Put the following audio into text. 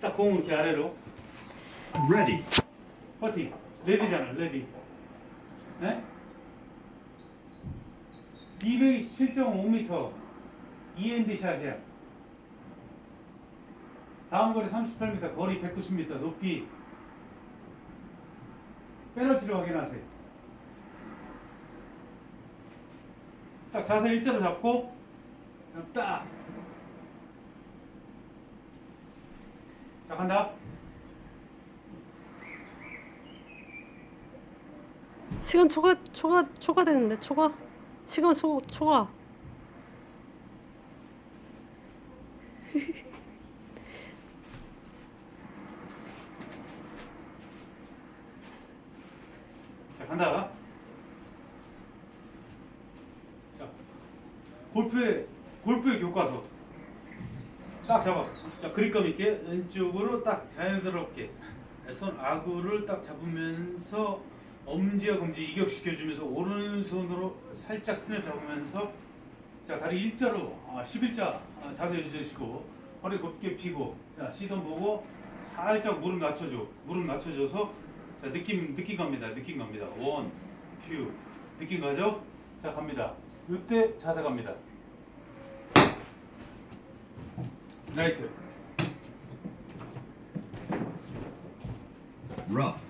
공 이렇게 아래로. Ready. 퍼팅. 레디잖아, 레디. 네? 227.5m. END 샷이야. 다음 거리 38m, 거리 190m, 높이. 페널티를 확인하세요. 딱 자세 일자로 잡고, 딱. 자, 간다. 시간 초과 초과 초과됐는데 초과 시간 초 초과 자, 간다. 자, 골프의 골프의 교과서. 딱 잡아. 자, 그립감 있게 왼쪽으로 딱 자연스럽게 손 아구를 딱 잡으면서 엄지와 검지 이격시켜주면서 오른손으로 살짝 스냅 잡으면서 자 다리 일자로 아, 11자 아, 자세 유지하시고 허리 곧게 펴고 자 시선 보고 살짝 무릎 낮춰줘. 무릎 낮춰줘서 자 느낌 느낌 갑니다. 느낌 갑니다. 원, 투 느낌 가죠? 자 갑니다. 이때 자세 갑니다 나이스 Rough.